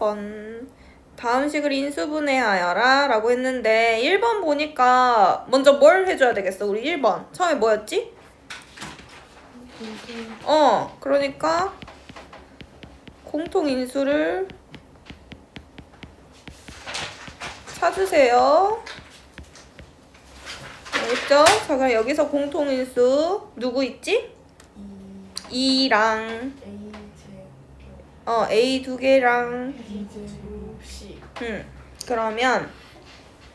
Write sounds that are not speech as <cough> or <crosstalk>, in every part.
4번. 다음 식을 인수분해하여라 라고 했는데 1번 보니까 먼저 뭘 해줘야 되겠어? 우리 1번. 처음에 뭐였지? 어, 그러니까 공통인수를 찾으세요. 알겠죠? 자, 그럼 여기서 공통인수 누구 있지? 2랑 A 제 어, A 두 개랑 B 제곱 C 음, 그러면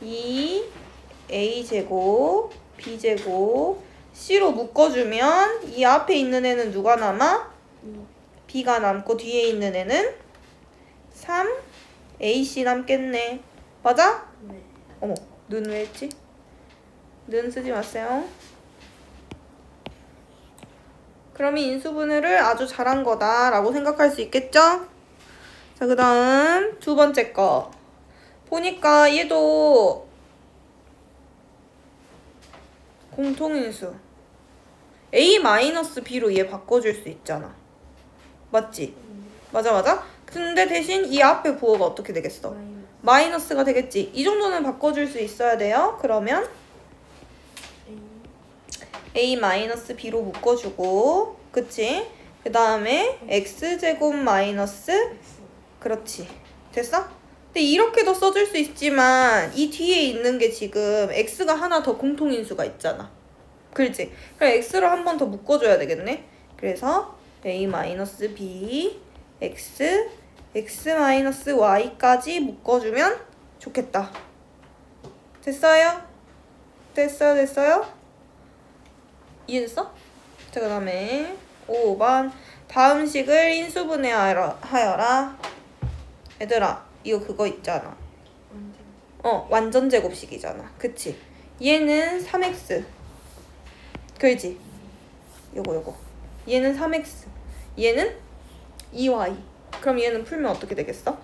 2 A 제곱 B 제곱 C로 묶어주면 이 앞에 있는 애는 누가 남아? B가 남고 뒤에 있는 애는 3 AC 남겠네. 맞아? 네 어머, 는왜 했지? 는 쓰지 마세요. 그럼 이 인수분해를 아주 잘한 거다라고 생각할 수 있겠죠? 자, 그 다음 두 번째 거. 보니까 얘도 공통인수. A-B로 얘 바꿔줄 수 있잖아. 맞지? 맞아, 맞아? 근데 대신 이 앞에 부호가 어떻게 되겠어? 마이너스 마이너스가 되겠지. 이 정도는 바꿔줄 수 있어야 돼요. 그러면 A-b로 묶어주고, 그치? 그 다음에 x제곱 마이너스, 그렇지. 됐어? 근데 이렇게도 써줄 수 있지만 이 뒤에 있는 게 지금 x가 하나 더 공통인수가 있잖아. 그렇지? 그럼 x로 한 번 더 묶어줘야 되겠네. 그래서 a-b, x, x-y까지 묶어주면 좋겠다. 됐어요? 됐어요? 됐어요? 이해됐어? 자, 그 다음에 5번 다음 식을 인수분해하여라. 하여라. 얘들아, 이거 그거 있잖아. 어, 완전 제곱식이잖아. 그치? 얘는 3x. 그지? 요거, 요거. 얘는 3x. 얘는 2y. 그럼 얘는 풀면 어떻게 되겠어?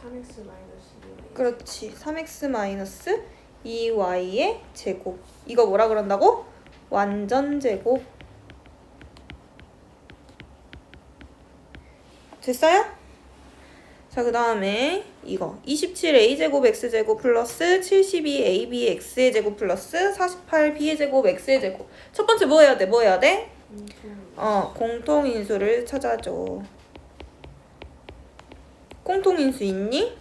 3X 마이너스 2 그렇지. 3x 마이너스 2y의 제곱. 이거 뭐라 그런다고? 완전 제곱. 됐어요? 자, 그 다음에 이거 27a 제곱 x 제곱 플러스 72ab x의 제곱 플러스 48b의 제곱 x의 제곱. 첫 번째 뭐 해야 돼? 뭐 해야 돼? 어, 공통인수를 찾아줘. 공통인수 있니?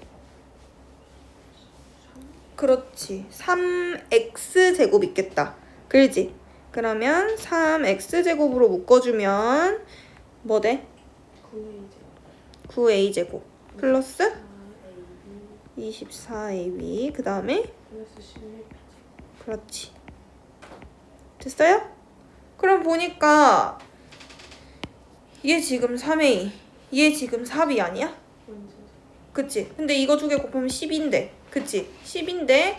그렇지. 3x 제곱 있겠다. 그지? 그러면 3x 제곱으로 묶어주면 뭐 돼? 9A 9a 제곱 플러스 A 24ab 그 다음에 플러스 11 B 그렇지. 됐어요? 그럼 보니까 얘 지금 3a 얘 지금 4b 아니야? 그치? 근데 이거 두 개 곱하면 10인데 그치? 10인데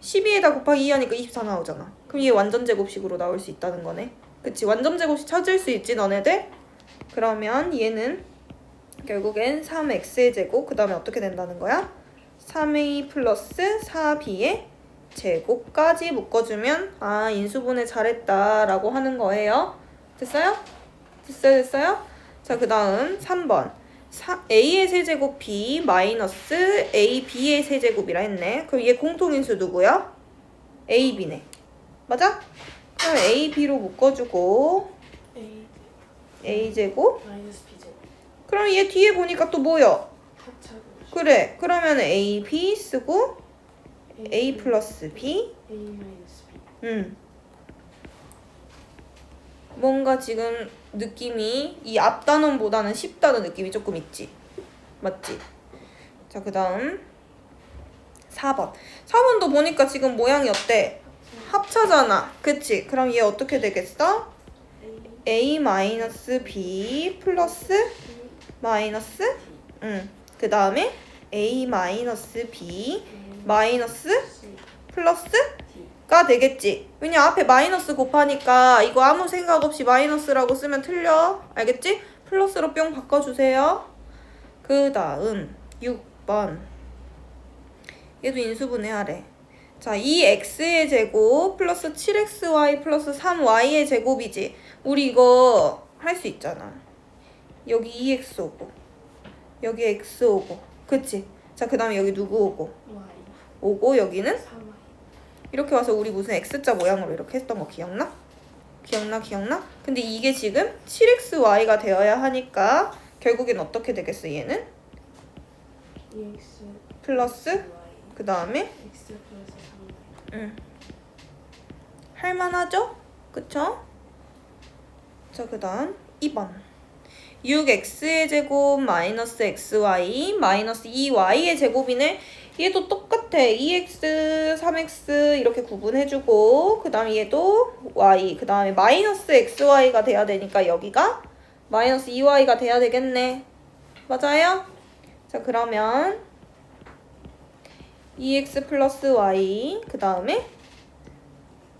12에다 곱하기 2 하니까 24 나오잖아 그럼 얘 완전 제곱식으로 나올 수 있다는 거네 그치? 완전 제곱식 찾을 수 있지 너네들? 그러면 얘는 결국엔 3x의 제곱 그 다음에 어떻게 된다는 거야? 3a 플러스 4b의 제곱까지 묶어주면 아 인수분해 잘했다 라고 하는 거예요 됐어요? 됐어요 됐어요? 자 그 다음 3번 a의 세제곱 b 마이너스 ab의 세제곱이라 했네. 그럼 얘 공통인수 누구야? ab네. 맞아? 그럼 ab로 묶어주고 A a제곱. 마이너스 B 제곱. 그럼 얘 뒤에 보니까 또 뭐야? 합차고 그래. 그러면 ab 쓰고 a 플러스 b? A 마이너스 B. 음. 뭔가 지금 느낌이 이 앞단원보다는 10단원 느낌이 조금 있지. 맞지? 자, 그 다음 4번. 4번도 보니까 지금 모양이 어때? 합차잖아. 그치? 그럼 얘 어떻게 되겠어? A 마이너스 b 플러스 마이너스 응. 그 다음에 a 마이너스 b 마이너스 플러스 가 되겠지. 왜냐 앞에 마이너스 곱하니까 이거 아무 생각 없이 마이너스라고 쓰면 틀려. 알겠지? 플러스로 뿅 바꿔주세요. 그 다음 6번. 얘도 인수분해하래. 자, 2x의 제곱 플러스 7xy 플러스 3y의 제곱이지. 우리 이거 할 수 있잖아. 여기 2x 오고 여기 x 오고 그치? 자 그 다음에 여기 누구 오고 Y. 오고 여기는 3Y. 이렇게 와서 우리 무슨 X자 모양으로 이렇게 했던 거 기억나? 기억나 기억나? 근데 이게 지금 7XY가 되어야 하니까 결국엔 어떻게 되겠어 얘는? 플러스. 그 다음에 X 플러스 3Y. 응. 할만하죠? 그쵸? 자, 그 다음 2번. 6x의 제곱 마이너스 xy 마이너스 2y의 제곱이네. 얘도 똑같아. 2x, 3x 이렇게 구분해주고 그 다음에 얘도 y 그 다음에 마이너스 xy가 돼야 되니까 여기가 마이너스 2y가 돼야 되겠네. 맞아요? 자 그러면 2x 플러스 y 그 다음에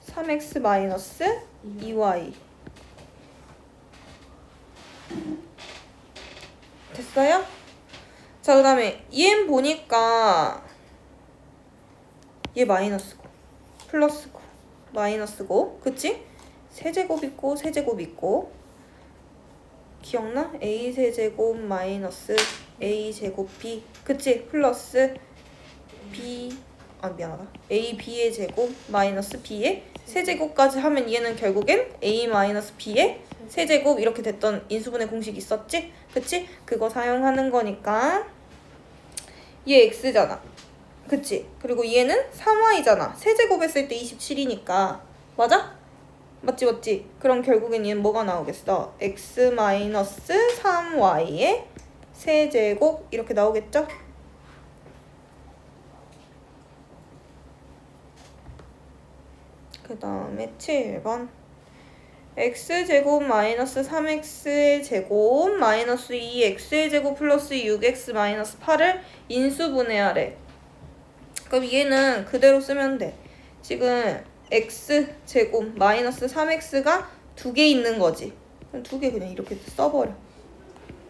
3x 마이너스 2y 됐어요? 자 그 다음에 얘는 보니까 얘 마이너스고 플러스고 마이너스고 그치? 세제곱 있고 세제곱 있고 기억나? a 세제곱 마이너스 a 제곱 b 그치? 플러스 b 아 미안하다 a b의 제곱 마이너스 b의 세제곱까지 하면 얘는 결국엔 a 마이너스 b의 세제곱 이렇게 됐던 인수분해 공식 있었지? 그치? 그거 사용하는 거니까 얘 x잖아 그치? 그리고 얘는 3y잖아 세제곱 했을 때 27이니까 맞아? 맞지 맞지? 그럼 결국엔 얘는 뭐가 나오겠어? x 마이너스 3y의 세제곱 이렇게 나오겠죠? 그 다음에 7번 x제곱 마이너스 3x의 제곱 마이너스 2x의 제곱 플러스 6x 마이너스 8을 인수분해하래. 그럼 얘는 그대로 쓰면 돼. 지금 x제곱 마이너스 3x가 두 개 있는 거지. 그럼 두 개 그냥 이렇게 써버려.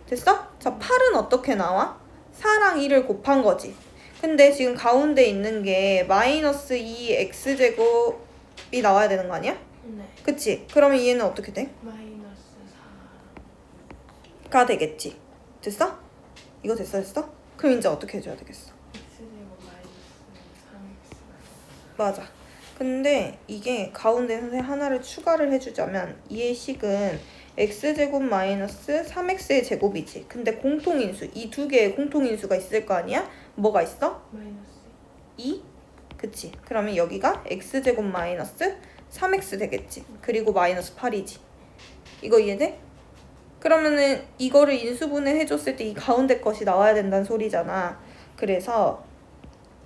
됐어? 자, 8은 어떻게 나와? 4랑 2를 곱한 거지. 근데 지금 가운데 있는 게 마이너스 2x제곱이 나와야 되는 거 아니야? 네. 그치? 그러면 얘는 어떻게 돼? 마이너스 4. 가 되겠지. 됐어? 이거 됐어 됐어? 그럼 이제 어떻게 해줘야 되겠어? X제곱 마이너스 3X. 맞아. 근데 이게 가운데 선생 하나를 추가를 해주자면 이의 식은 x제곱 마이너스 3x의 제곱이지. 근데 공통인수 이 두 개의 공통인수가 있을 거 아니야? 뭐가 있어? 마이너스 2? 그치? 그러면 여기가 x제곱 마이너스 3x 되겠지. 그리고 마이너스 8이지. 이거 이해돼? 그러면은 이거를 인수분해 해줬을 때 이 가운데 것이 나와야 된다는 소리잖아. 그래서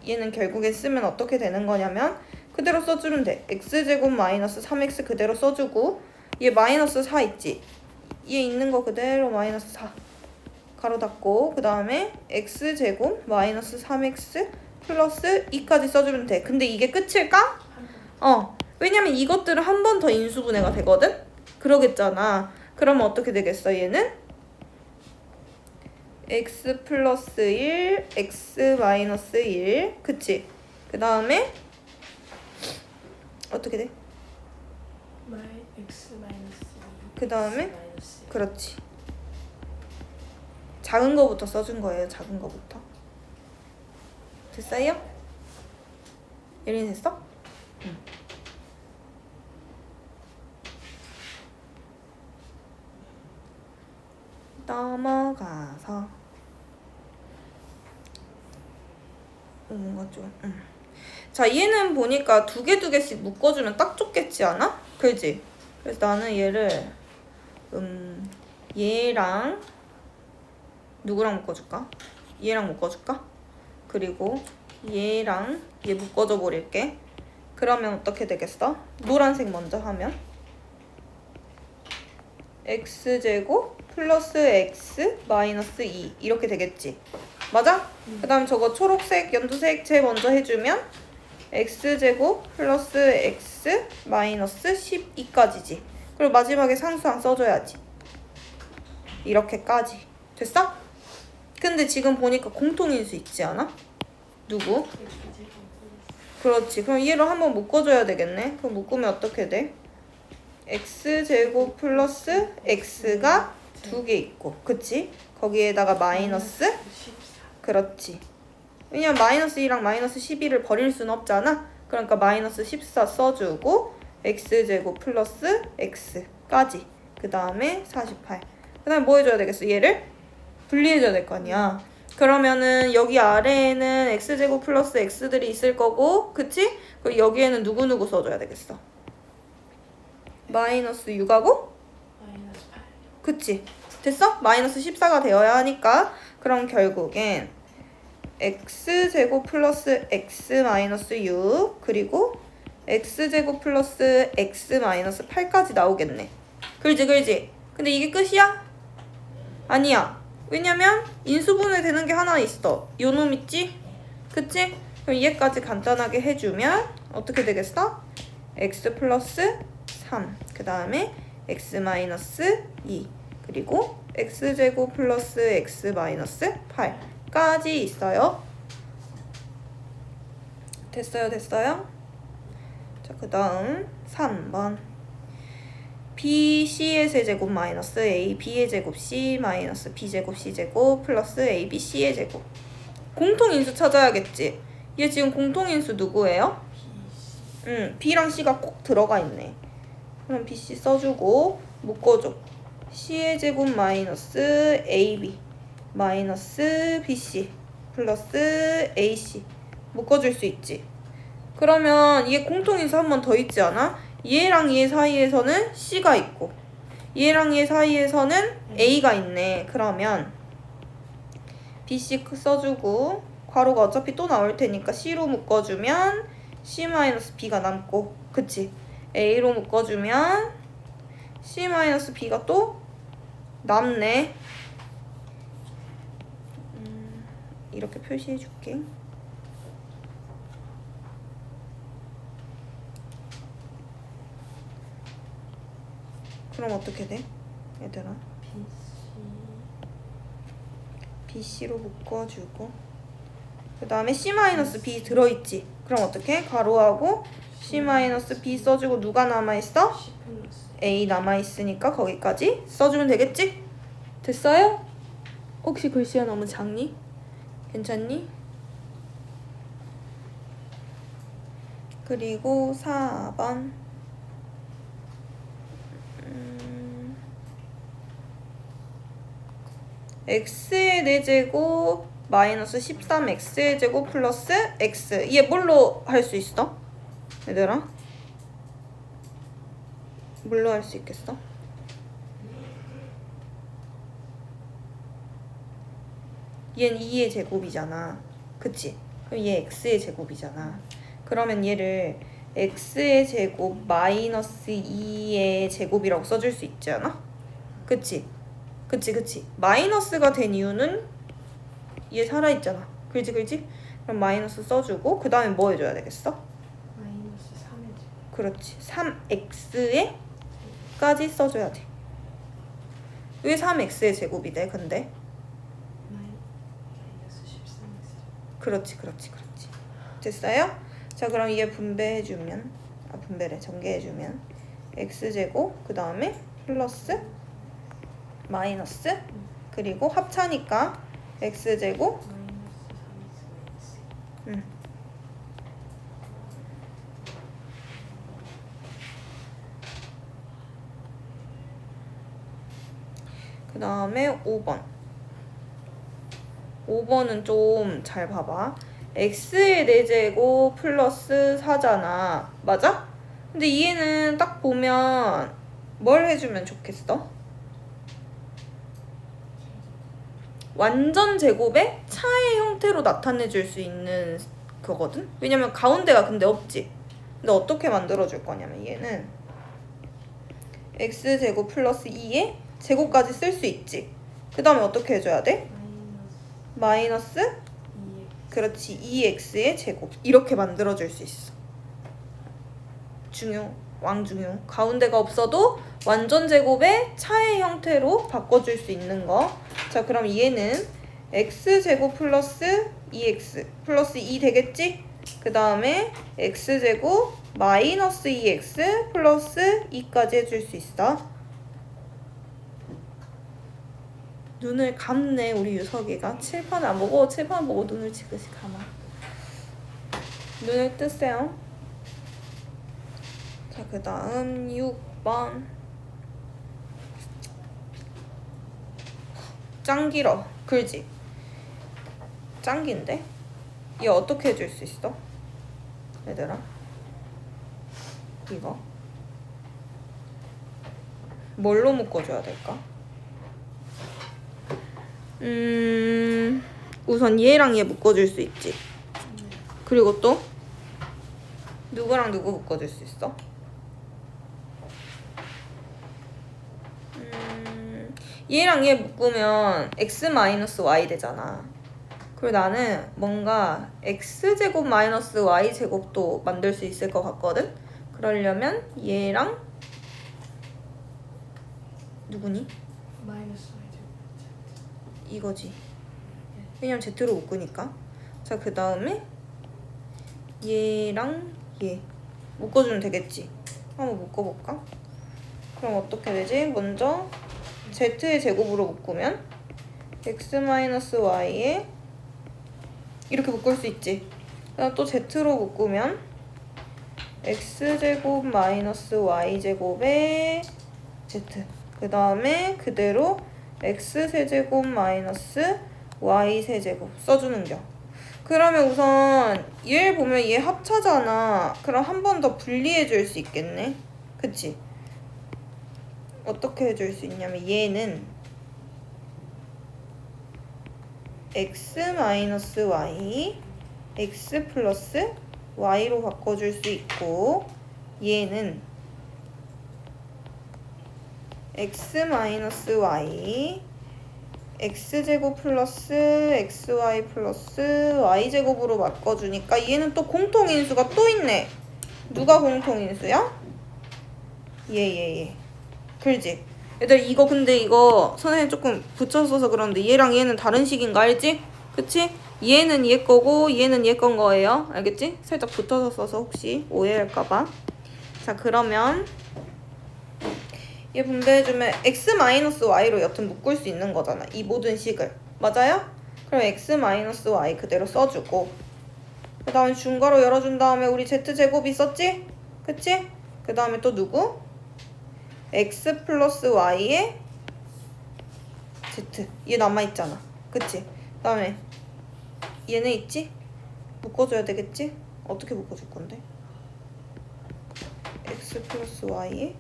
얘는 결국에 쓰면 어떻게 되는 거냐면 그대로 써주면 돼. x제곱 마이너스 3x 그대로 써주고 얘 마이너스 4 있지? 얘 있는 거 그대로 마이너스 4 가로 닫고 그 다음에 x제곱 마이너스 3x 플러스 2까지 써주면 돼. 근데 이게 끝일까? 어. 왜냐면 이것들은 한번 더 인수분해가 되거든? 그러겠잖아. 그러면 어떻게 되겠어, 얘는? X 플러스 1, x 마이너스 1. 그치? 그 다음에 어떻게 돼? 마이 X 마이너스 2. 그 다음에? 그렇지. 작은 거부터 써준 거예요, 작은 거부터. 됐어요? 예린이 됐어? 응. 넘어가서 뭔가 좀 응. 자 얘는 보니까 두 개 두 개씩 묶어주면 딱 좋겠지 않아? 그지? 그래서 나는 얘를 음 얘랑 누구랑 묶어줄까? 얘랑 묶어줄까? 그리고 얘랑 얘 묶어줘 버릴게. 그러면 어떻게 되겠어? 노란색 먼저 하면 x제곱 플러스 x 마이너스 2 이렇게 되겠지. 맞아? 그 다음 저거 초록색, 연두색 제 먼저 해주면 x제곱 플러스 x 마이너스 12까지지. 그리고 마지막에 상수항 써줘야지. 이렇게까지. 됐어? 근데 지금 보니까 공통인수 있지 않아? 누구? 그렇지. 그럼 얘를 한번 묶어줘야 되겠네. 그럼 묶으면 어떻게 돼? x제곱 플러스 x가 두 개 있고. 그치? 거기에다가 마이너스 14. 그렇지. 왜냐면 마이너스 2랑 마이너스 12를 버릴 수는 없잖아. 그러니까 마이너스 14 써주고 x제곱 플러스 x까지. 그 다음에 48. 그 다음에 뭐 해줘야 되겠어? 얘를 분리해줘야 될 거 아니야. 그러면은 여기 아래에는 x제곱 플러스 x들이 있을 거고 그치? 그리고 여기에는 누구누구 써줘야 되겠어? 마이너스 6하고 마이너스 8. 그치? 됐어? 마이너스 14가 되어야 하니까 그럼 결국엔 x제곱 플러스 x 마이너스 6 그리고 x제곱 플러스 x 마이너스 8까지 나오겠네 그지 그지? 근데 이게 끝이야? 아니야 왜냐면 인수분해 되는 게 하나 있어 요놈 있지? 그치? 그럼 얘까지 간단하게 해주면 어떻게 되겠어? x 플러스 3, 그 다음에 x 마이너스 2, 그리고 x제곱 플러스 x 마이너스 8까지 있어요. 됐어요, 됐어요? 자, 그 다음 3번. b c의 세제곱 마이너스 a b의 제곱 c 마이너스 b 제곱 c 제곱 플러스 a b c의 제곱. 공통인수 찾아야겠지. 얘 지금 공통인수 누구예요? 응, B랑 C가 꼭 들어가 있네. 그럼 BC 써주고 묶어줘. C의 제곱 마이너스 AB 마이너스 BC 플러스 AC 묶어줄 수 있지. 그러면 얘 공통인수 한 번 더 있지 않아? 얘랑 얘 사이에서는 C가 있고 얘랑 얘 사이에서는 A가 있네. 그러면 BC 써주고 괄호가 어차피 또 나올 테니까 C로 묶어주면 C-B가 남고 그치? A로 묶어주면 C-B가 또 남네 음, 이렇게 표시해 줄게 그럼 어떻게 돼? 얘들아 B, C. BC로 묶어주고 그 다음에 C-B 들어있지 그럼 어떻게? 가로하고 C-B 써주고 누가 남아있어? C 플러스. A 남아있으니까 거기까지 써주면 되겠지? 됐어요? 혹시 글씨가 너무 작니? 괜찮니? 그리고 4번 음, x의 4제곱 마이너스 13x의 제곱 플러스 x 얘 뭘로 할 수 있어? 얘들아? 뭘로 할 수 있겠어? 얘는 2의 제곱이잖아. 그치? 그럼 얘 x의 제곱이잖아. 그러면 얘를 x의 제곱 마이너스 2의 제곱이라고 써줄 수 있지 않아? 그치? 그치 그치. 마이너스가 된 이유는 얘 살아있잖아. 그지 그지? 그럼 마이너스 써주고 그 다음에 뭐 해줘야 되겠어? 마이너스 3의 제곱. 그렇지. 3x에 까지 써줘야 돼. 왜 3x의 제곱이 돼? 근데 마이, 마이너스 13의 제곱. 그렇지, 그렇지, 그렇지. 됐어요? 자, 그럼 이게 분배해주면 아 분배래 전개해주면 x 제곱 그 다음에 플러스 마이너스 그리고 합차니까 x 제곱 마이너스 3x 마이너스. 응. 그 다음에 5번. 5번은 좀 잘 봐봐. x의 4제곱 플러스 4잖아. 맞아? 근데 얘는 딱 보면 뭘 해주면 좋겠어? 완전 제곱의 차의 형태로 나타내 줄 수 있는 그거거든? 왜냐면 가운데가 근데 없지. 근데 어떻게 만들어 줄 거냐면 얘는 x제곱 플러스 2의 제곱까지 쓸 수 있지. 그 다음에 어떻게 해줘야 돼? 마이너스 마이너스 2x. 그렇지 2x의 제곱 이렇게 만들어 줄 수 있어. 중요 왕중요 가운데가 없어도 완전 제곱의 차의 형태로 바꿔줄 수 있는 거. 자 그럼 얘는 x 제곱 플러스 2x 플러스 2 되겠지? 그 다음에 x 제곱 마이너스 2x 플러스 2까지 해줄 수 있어. 눈을 감네 우리 유석이가. 칠판 안 보고 칠판 보고 눈을 지그시 감아. 눈을 뜨세요. 자 그 다음 6번. 짱 길어. 글지. 짱 긴데? 얘 어떻게 해줄 수 있어? 얘들아. 이거. 뭘로 묶어줘야 될까? 음 우선 얘랑 얘 묶어줄 수 있지 그리고 또 누구랑 누구 묶어줄 수 있어? 음, 얘랑 얘 묶으면 x 마이너스 y 되잖아. 그리고 나는 뭔가 x 제곱 마이너스 y 제곱도 만들 수 있을 것 같거든. 그러려면 얘랑 누구니? 마이너스 이거지. 왜냐면 z로 묶으니까. 자, 그 다음에 얘랑 얘 묶어주면 되겠지. 한번 묶어볼까? 그럼 어떻게 되지? 먼저 z의 제곱으로 묶으면 x-y에 이렇게 묶을 수 있지. 또 z로 묶으면 x제곱 마이너스 y제곱에 z 그 다음에 그대로 x 세제곱 마이너스 y 세제곱 써주는겨. 그러면 우선 얘를 보면 얘 합차잖아. 그럼 한 번 더 분리해 줄 수 있겠네. 그치? 어떻게 해줄 수 있냐면 얘는 x 마이너스 y x 플러스 y로 바꿔줄 수 있고 얘는 x 마이너스 y x제곱 플러스 xy 플러스 y제곱으로 바꿔주니까 얘는 또 공통인수가 또 있네. 누가 공통인수야? 얘, 얘, 얘. 그지? 얘들 이거 근데 이거 선생님 조금 붙여서서 그러는데 얘랑 얘는 다른 식인 거 알지? 그치? 얘는 얘 거고 얘는 얘 건 거예요. 알겠지? 살짝 붙어서 써서 혹시 오해할까봐. 자 그러면 얘 분배해주면 x-y로 여튼 묶을 수 있는 거잖아. 이 모든 식을. 맞아요? 그럼 x-y 그대로 써주고 그 다음에 중괄호 열어준 다음에 우리 z제곱이 있었지? 그치? 그 다음에 또 누구? x 플러스 y에 z 얘 남아있잖아. 그치? 그 다음에 얘네 있지? 묶어줘야 되겠지? 어떻게 묶어줄 건데? x 플러스 y에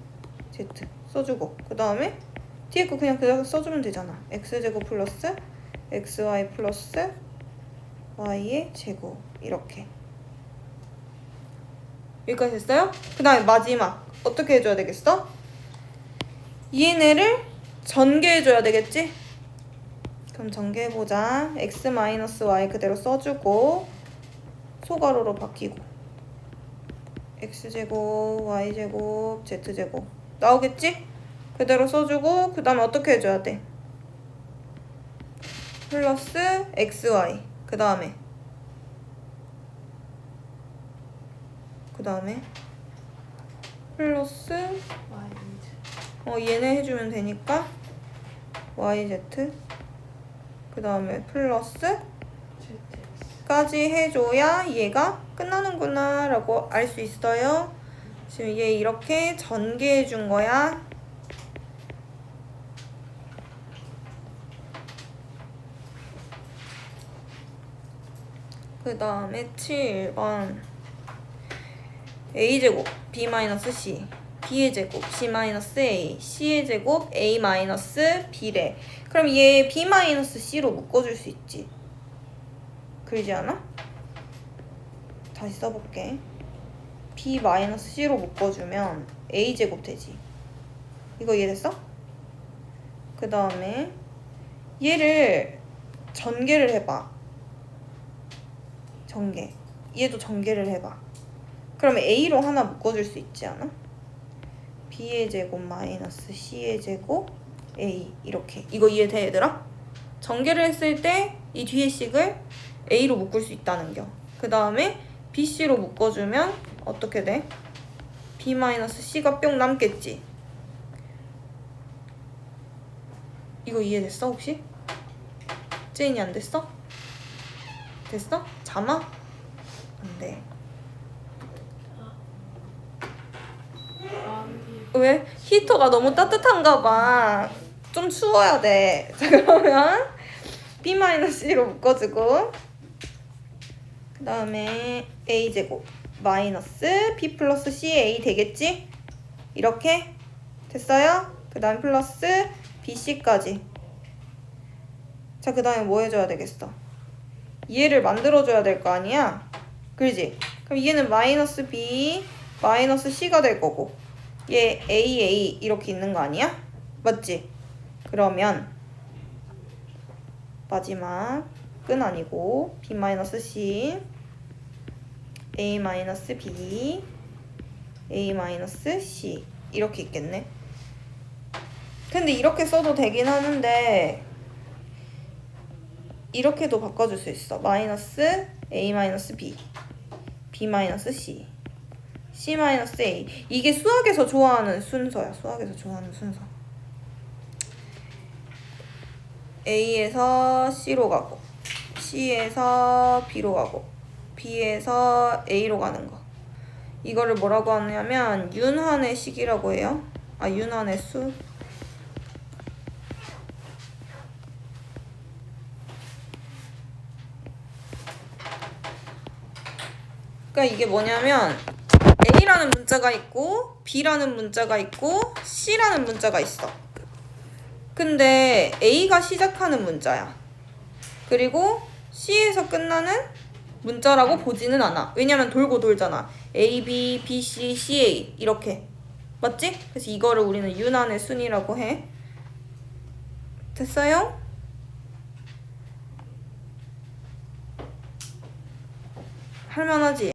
z 써주고. 그 다음에 뒤에 거 그냥 그대로 써주면 되잖아. X제곱 플러스 xy 플러스 y의 제곱. 이렇게. 여기까지 됐어요? 그 다음에 마지막. 어떻게 해줘야 되겠어? 얘네를 전개해줘야 되겠지? 그럼 전개해보자. X 마이너스 y 그대로 써주고 소괄호로 바뀌고. X제곱 y제곱 z제곱 나오겠지? 그대로 써주고 그 다음에 어떻게 해줘야 돼? 플러스 xy 그 다음에 그 다음에 플러스 어 얘네 해주면 되니까 yz 그 다음에 플러스 까지 해줘야 얘가 끝나는구나 라고 알 수 있어요. 지금 얘 이렇게 전개해 준 거야. 그 다음에 7번 a제곱 b-c b의 제곱 c-a c의 제곱 a-b래 그럼 얘 b-c로 묶어줄 수 있지 그러지 않아? 다시 써볼게. B-c로 묶어주면 a제곱 되지. 이거 이해됐어? 그 다음에 얘를 전개를 해봐. 전개. 얘도 전개를 해봐. 그러면 a로 하나 묶어줄 수 있지 않아? b의 제곱 마이너스 c의 제곱 a 이렇게. 이거 이해돼 얘들아? 전개를 했을 때 이 뒤에 식을 A로 묶을 수 있다는 겨. 그 다음에 BC로 묶어주면 어떻게 돼? B-C가 뿅 남겠지? 이거 이해됐어 혹시? 제인이 안 됐어? 됐어? 잠아? 안 돼. 아니 왜? 히터가 너무 따뜻한가 봐. 좀 추워야 돼. <laughs> 자, 그러면 B-C로 묶어주고 그 다음에 A제곱 마이너스 B 플러스 CA 되겠지? 이렇게 됐어요? 그 다음 플러스 BC까지 자, 그 다음에 뭐 해줘야 되겠어? 얘를 만들어줘야 될 거 아니야? 그지? 그럼 얘는 마이너스 B 마이너스 C가 될 거고 얘 A A 이렇게 있는 거 아니야? 맞지? 그러면 마지막 끈 아니고 B 마이너스 C A 마이너스 B A 마이너스 C 이렇게 있겠네. 근데 이렇게 써도 되긴 하는데 이렇게도 바꿔줄 수 있어. 마이너스 A 마이너스 B B 마이너스 C C 마이너스 A 이게 수학에서 좋아하는 순서야. 수학에서 좋아하는 순서. A에서 C로 가고 C에서 B로 가고 B에서 A로 가는 거. 이거를 뭐라고 하냐면 윤환의 식이라고 해요. 아 윤환의 수. 그러니까 이게 뭐냐면 A라는 문자가 있고 B라는 문자가 있고 C라는 문자가 있어. 근데 A가 시작하는 문자야. 그리고 C에서 끝나는 문자라고 보지는 않아. 왜냐면 돌고 돌잖아. A, B, B, C, C, A 이렇게. 맞지? 그래서 이거를 우리는 유난의 순이라고 해. 됐어요? 할만하지?